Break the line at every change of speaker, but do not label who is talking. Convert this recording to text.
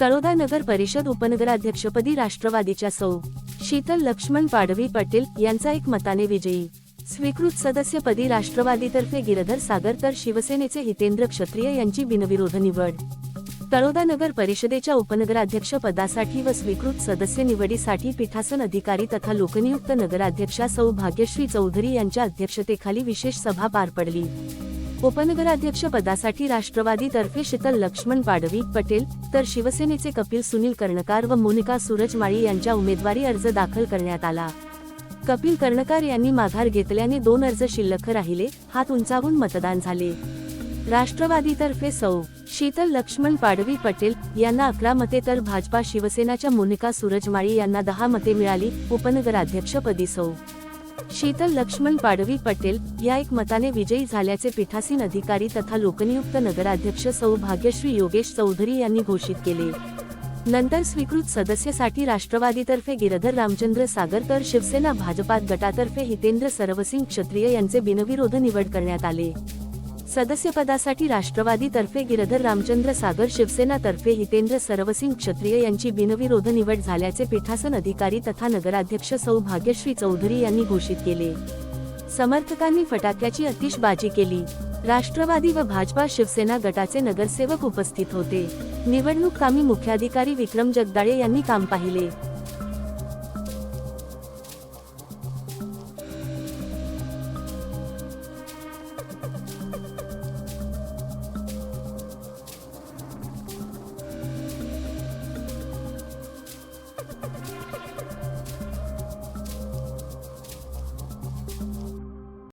तळोदा नगर परिषद उपनगराध्यक्षपदी राष्ट्रवादीच्या सौ. शीतल लक्ष्मण पाडवी पटेल यांचा एक मताने विजयी. स्वीकृत सदस्यपदी राष्ट्रवादीतर्फे गिरधर सागर तर शिवसेनेचे हितेंद्र क्षत्रिय यांची बिनविरोध निवड. तळोदा नगर परिषदेच्या उपनगराध्यक्ष पदासाठी व स्वीकृत सदस्य निवडीसाठी पीठासन अधिकारी तथा लोकनियुक्त नगराध्यक्षा सौ. भाग्यश्री चौधरी यांच्या अध्यक्षतेखाली विशेष सभा पार पडली. उपनगराध्यक्ष पदासाठी राष्ट्रवादीतर्फे शीतल लक्ष्मण पाडवी पटेल तर शिवसेनेचे कपिल सुनील कर्णकार व मोनिका सूरजमाळी यांच्या उमेदवारी अर्ज दाखल करण्यात आला. कपिल कर्णकार यांनी माघार घेतल्याने दोन अर्ज शिल्लक राहिले हात उंचावून मतदान झाले. राष्ट्रवादीतर्फे सौ. शीतल लक्ष्मण पाडवी पटेल यांना अकरा मते तर भाजपा शिवसेनाच्या मोनिका सूरजमाळी यांना दहा मते मिळाली उपनगराध्यक्षपदी सौ. शीतल लक्ष्मण पाडवी पटेल या एक मताने विजयी झाल्याचे पीठासीन अधिकारी तथा लोकनियुक्त नगराध्यक्ष सौभाग्यश्री योगेश चौधरी यांनी घोषित केले. नंतर स्वीकृत सदस्यसाठी राष्ट्रवादीतर्फे गिरधर रामचंद्र सागर तर शिवसेना भाजपात गटातर्फे हितेंद्र सरवसिंग क्षत्रिय यांचे बिनविरोध निवड करण्यात आले. सदस्यपदासाठी राष्ट्रवादीतर्फे गिरधर रामचंद्र सागर शिवसेनातर्फे हितेंद्र सरवसिंग क्षत्रिय यांची बिनविरोध निवड झाल्याचे पीठासन अधिकारी तथा नगराध्यक्ष सौभाग्यश्री चौधरी यांनी घोषित केले. समर्थकांनी फटाक्याची अतिशबाजी केली. राष्ट्रवादी व भाजपा शिवसेना गटाचे नगरसेवक उपस्थित होते. निवडणूक कामी मुख्याधिकारी विक्रम जगदाळे यांनी काम पाहिले.